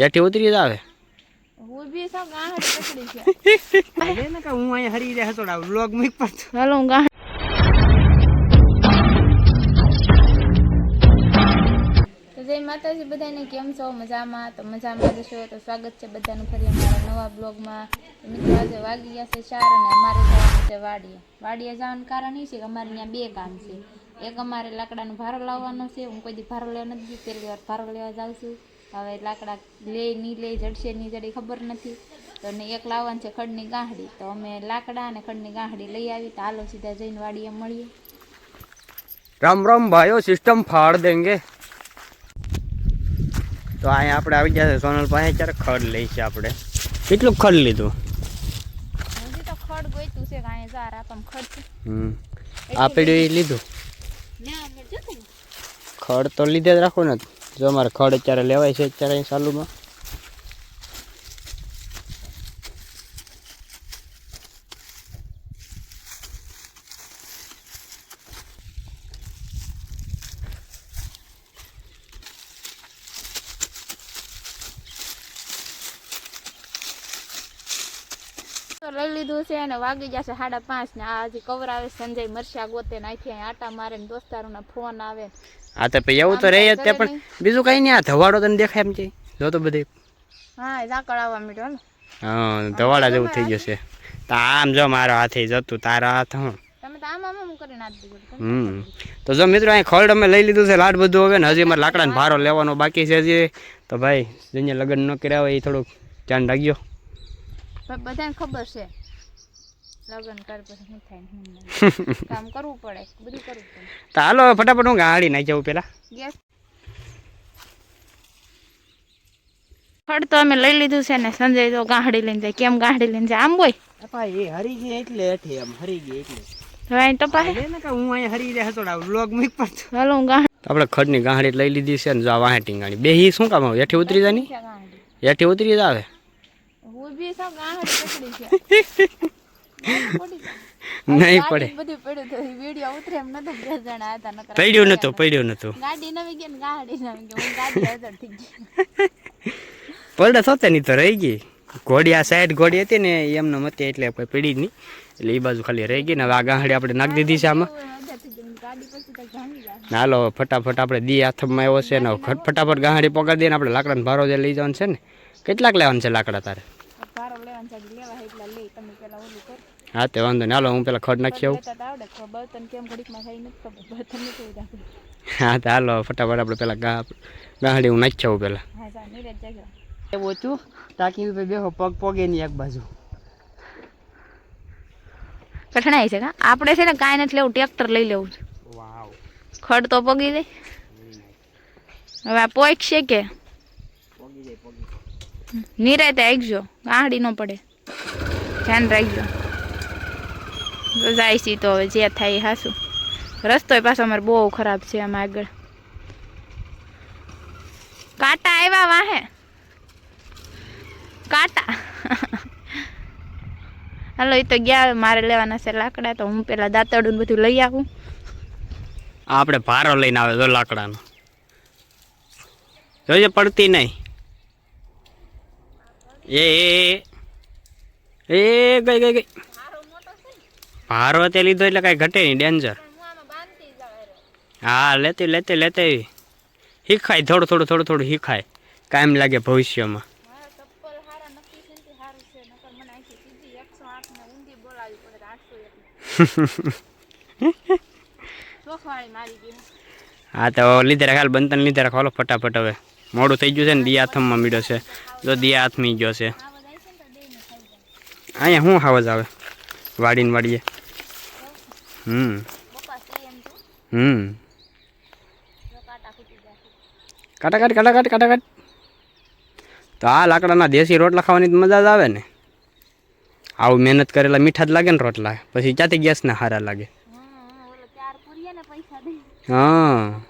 હેઠી ઉતરી જ આવે ઊભી છો ગાહડી પકડી છે ને કે હું અહીંયા હરી રહ્યા થોડા વ્લોગ મૂક પડતો હાલો હું ગાહડી તો જય માતાજી બધાને કેમ છો મજામાં તો મજામાં જશો તો સ્વાગત છે બધાનું ફરી અમારા નવા બ્લોગમાં. તો મિત્રો આજે વાગી ગયા છે ચાર અને અમારે જવાનું છે વાડીએ. વાડીએ જવાનું કારણ એ છે કે અમારે ત્યાં બે કામ છે. એક અમારે લાકડાનો ભારો લાવવાનો છે. હું કોઈ દી ભારો લેવા નથી ગઈ પહેલી વાર ભારો લેવા જાઉં છું. હવે લાકડા લે નહીં લે જડશે નહીં જડે ખબર નથી. તો ને એક લાવવાનું છે ખડની ગાંહડી. તો અમે લાકડા અને ખડની ગાંહડી લઈ આવી. તો હાલો સીધા જઈને વાડીએ મળીએ. રામ રામ ભાઈઓ સિસ્ટમ ફાડ દેંગે. તો અહીંયા આપણે આવી ગયા છે સોનલ પાસે. ક્યારે ખડ લઈ છે આપણે? કેટલું ખડ લીધું? હજી તો ખડ ગોઈતું છે કાંઈ जार આપમ ખડ હમ. આપડે લીધું? ખડ તો લીધે જ રાખો ને. જો અમારે ખડ અત્યારે લેવાય છે અત્યારે અહીં ચાલુમાં. તો લઈ લીધું છે અને વાગી જશે સાડા પાંચ ને આ હજી કવર આવે સંજય મરસા ગોતે નાખી આટા મારે ને દોસ્તારોના ફોન આવે હા તો પછી એવું તો રહે જ તે પણ બીજું કઈ નહીં આ ધવાડો તને દેખાય એમ છે જો તો બધી. હા ઝાકળ આવવા મીઠો ને હા ધવાડા જેવું થઈ જશે. તો આમ જો મારો હાથે જતું તારા હાથ હું. તો જો મિત્રો અહીં ખડ અમે લઈ લીધું છે લાડ બધું હવે ને હજી અમારે લાકડાનો ભારો લેવાનો બાકી છે હજી. તો ભાઈ જેને લગ્ન ન કર્યા હોય એ થોડુંક ધ્યાન રાખજો. પણ બધાને ખબર છે. લગ્ન કર પછી શું થાય ને શું નહીં. કામ કરવું પડે બધું કરવું પડે. તો હાલો હવે ફટાફટ હું ગાડી નાખી જવું પેલા. ગેસ ફળ તો અમે લઈ લીધું છે ને સંજય તો ગાંહડી લઈને જાય. કેમ ગાંહડી લઈને જાય? આમ બોય એ હરી ગઈ એટલે હેઠે એમ હરી ગઈ એટલે. હવે અહીં ટપા હે ને કે હું અહીંયા હરી રહ્યા તો લોગ મૂક પર હાલો હું ગાંહડી આપણે ખડની ગાંહડી લઈ લીધી છે ને જો આ વાહે ટીંગાણી. બે હી શું કામ આવે? હેઠી ઉતરી જાય ની? ગાંહડી હેઠી ઉતરી જ આવે. પકડી છે. નહીં પડે. બધું પડ્યું તો વીડિયો ઉતરે એમ નતો બે જણા હતા નકર પડ્યું નતું પડ્યું નતું. ગાડી નવી ગઈ ને ગાડી નવી ગઈ ગાડી હાજર થઈ ગઈ. પડે થતે નહીં તો રહી ગઈ. ઘોડી આ સાઈડ ઘોડી હતી ને એમને મતે એટલે કોઈ પડી નહીં. એટલે એ બાજુ ખાલી રહી ગઈ ને હવે આ ગાંહડી આપણે નાખી દીધી છે આમાં. હાલો ફટાફટ આપણે દી હાથમાં આવ્યો છે ને ફટાફટ ગાંહડી પકડી દઈએ ને આપણે લાકડાને ભારો જે લઈ જવાનું છે ને. કેટલાક લેવાનું છે લાકડા તારે? ભારો લેવાનું છે હજી લેવા એટલા લઈ તમે પેલા ઓલું કરો. હા તે વાંધો નહીં. હાલો હું પેલા ખડ નાખી આવું આવડે તો બર્તન કેમ ઘડીકમાં થઈ નથી ખબર બર્તન નથી ઉડાતું હા તો હાલો ફટાફટ આપણે પેલા ગા ગાંહડી હું નાખી આવું પેલા. હા જા નીરજ જજો એવું ઓછું ટાંકી ઉપર બેહો પગ પગે ની એક બાજુ. કઠણાઈ છે કા? આપણે છે ને કાંઈ નથી લેવું ટ્રેક્ટર લઈ લેવું છે. વાવ. ખડ તો પગી જાય હવે આ પોઈક છે કે? પગી જાય પોગી. નિરાતે રાખજો આહડી ન પડે. ધ્યાન રાખજો. જાય છે તો હવે જે થાય એ હાસું રસ્તો પાછો અમારે બહુ ખરાબ છે આમાં આગળ. કાંટા આવ્યા વાહે. કાંટા. હાલો એ તો ગયા મારે લેવાના છે લાકડા, તો હું પેલા દાંતડું બધું લઈ આવું. આપણે ભારો લઈને આવે તો લાકડાનો. જોજે પડતી નહીં. એ એ, ગઈ ગઈ ગઈ. ભારો તે લીધો એટલે કાંઈ ઘટે નહીં ડેન્જર હા લેતી લેતી લેતી શીખાય થોડું થોડું થોડું થોડું શીખાય. કાયમ લાગે ભવિષ્યમાં. હા તો લીધે રાખ હાલ બંતન લીધે રાખો ફટાફટ હવે. મોડું થઈ ગયું છે ને દિયા હાથમાં મીડો છે. તો દિયા હાથમી ગયો છે. અહીંયા શું હાવજ આવે. વાડીને વાડીએ. હમ. હમ. કાટા કાટ કાટા કાટ કાટા કાટ તો આ લાકડાના દેશી રોટલા ખાવાની મજા જ આવે ને. આવું મહેનત કરેલા મીઠા જ લાગે ને રોટલા. પછી ક્યાંથી ગેસના સારા લાગે? હા.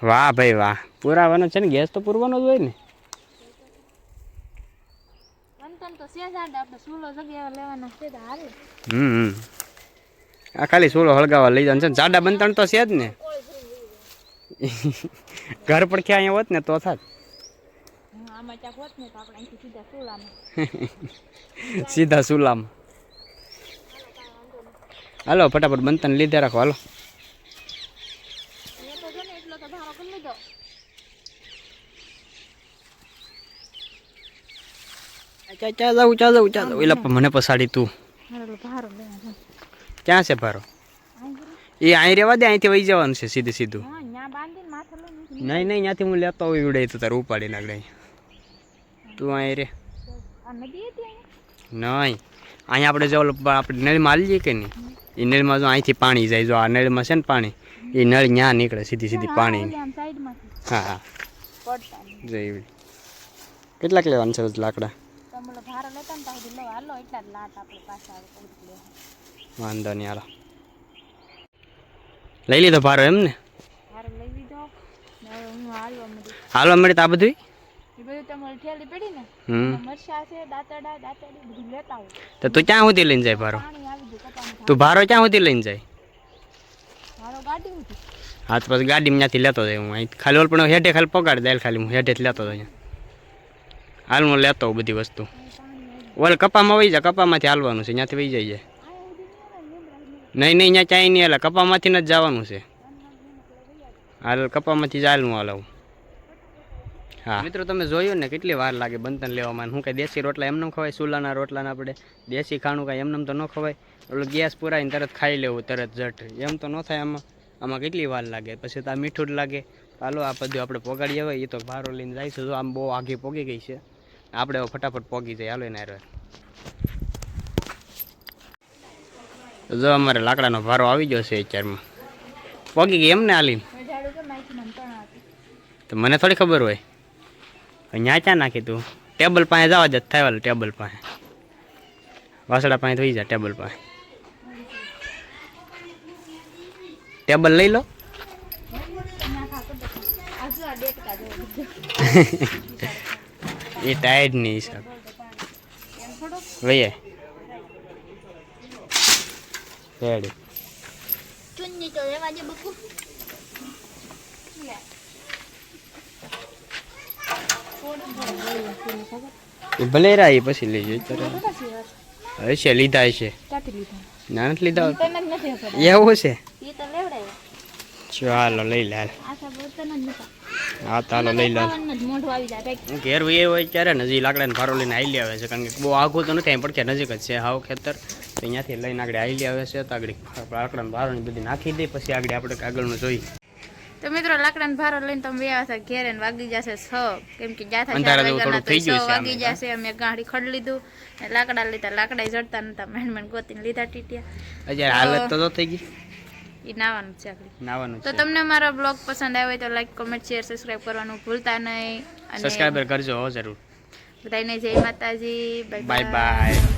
વાહ ભાઈ વાહ. પુરાવાનો છે ને ગેસ તો પૂરવાનો જ હોય ને. હમ હમ. આ ખાલી સોલો હળગાવા લઈ જવાનું છે ને જાડા બંધણ તો છે જ ને. ઘર પણ ક્યાં અહીંયા હોત ને તો થાત. સીધા સુલામ. હાલો ફટાફટ બનતા લીધે રાખો હાલો એ તો જો ને એટલો તો ભારો કરી લીધો ચા ચા જાઉં ચા જાઉં ચા જાઉં એલા પણ મને પસાડી તું. ક્યાં છે ભારો? એ અહીં રહેવા દે અહીંથી વહી જવાનું છે સીધું સીધું. નહીં નહીં ત્યાંથી હું લેતો હોય ઉડે તો તારું ઉપાડી નાખડે તું અહીં રે. નહીં. અહીંયા આપણે જો આપણે નળ મારી લઈએ કે નહીં? એ નળમાં જો અહીંથી પાણી જાય જો આ નળમાં છે ને પાણી એ નળ ન્યા નીકળે સીધી સીધી પાણી હા હા. જઈ કેટલાક લેવાનું છે લાકડા? તમે ભારો લેતા ને ત્યાં સુધી લો. હાલો એટલા જ લાટ આપણે પાછા વાંધો નહીં હાલો. લઈ લીધો ભારો એમ ને ભારો લઈ લીધો. હું હાલવા મળી હાલવા મળે તો આ બધું તો તું ક્યાં સુધી લઈને જાય ભારો? તું ભારો ક્યાં સુધી લઈને જાય? ગાડી હા તો પછી ગાડીમાં ત્યાંથી લેતો જાય હું. અહીં ખાલી ઓલ પણ હેઠે ખાલી પગાડ દે ખાલી હું હેઠે લેતો જાય હાલ હું લેતો બધી વસ્તુ. ઓલે કપામાં વહી જાય, કપામાંથી હાલવાનું છે, ત્યાંથી વહી જાય નહીં નહીં, ત્યાં ચાય નહીં એટલે કપામાંથી જ જવાનું છે. હાલ કપામાંથી જ હાલ હું હલાવું. હા. મિત્રો, તમે જોયું ને કેટલી વાર લાગે બંતન લેવામાં હું કાંઈ દેશી રોટલા એમને ખવાય, સુલાના રોટલાના આપણે દેશી ખાણું કાંઈ એમને તો ન ખવાય. એટલે ગેસ પુરાઈને તરત ખાઈ લેવું, તરત જટ. એમ તો ન થાય આમાં. આમાં કેટલી વાર લાગે? પછી તો આ મીઠું જ લાગે. હાલો, આ બધું આપણે પોગાડીએ હોય એ તો ભારો લઈને જાય છે. જો આમ બહુ આઘી પોગી ગઈ છે. આપણે ફટાફટ પોગી જાય હાલો એના હારે. જો અમારે લાકડાનો ભારો આવી ગયો છે અત્યારમાં. પોગી ગઈ એમને હાલી તો મને થોડી ખબર હોય. અહીંયા ક્યાં નાખી તું? ટેબલ પાસે જવા જ થાય વાલું ટેબલ પાસે. વાસડા પાસે થઈ જાય ટેબલ પાસે. ટેબલ લઈ લો. એ ટાયર્ડ નહીં હિસાબ લઈએ. રેડી ચુન્ની તો લેવા દે બકુ એ પછી લઈ હવે છે લીધા હશે ના નથી લીધા. એવું છે? ચાલો લઈ લે. હા ચાલો લઈ લે હાલ. મોઢું આવી જાય હું ઘેર વહી હોય ત્યારે નજીક લાકડાને ભારો લઈને આવી આવે છે કારણ કે બહુ આઘું તો નથી અહીં પડખે નજીક જ છે હાવ ખેતર તો અહીંયાથી લઈને આગળ આવી આવે છે તો આગળ લાકડાને ભારો ને બધી નાખી દે પછી આગળ આપણે આગળનું જોઈ તો મિત્રો લાકડાનો ભારો લઈને તમે બે ઘેરે વાગી જશે છ કેમ કે વાગી. જશે અમે ગાડી ખડ લીધું લાકડા લીધા લાકડા જડતા નતા મેન મેન ગોતીને લીધા ટીટિયા અત્યારે હાલત તો થઈ ગઈ એ નાવાનું છે આપણે નાવાનું તો તમને મારો બ્લોગ પસંદ આવ્યો હોય તો લાઈક કોમેન્ટ શેર સબસ્ક્રાઇબ કરવાનું ભૂલતા નહીં. અને સબસ્ક્રાઈબર કરજો જરૂર. બધાને જય માતાજી. Bye bye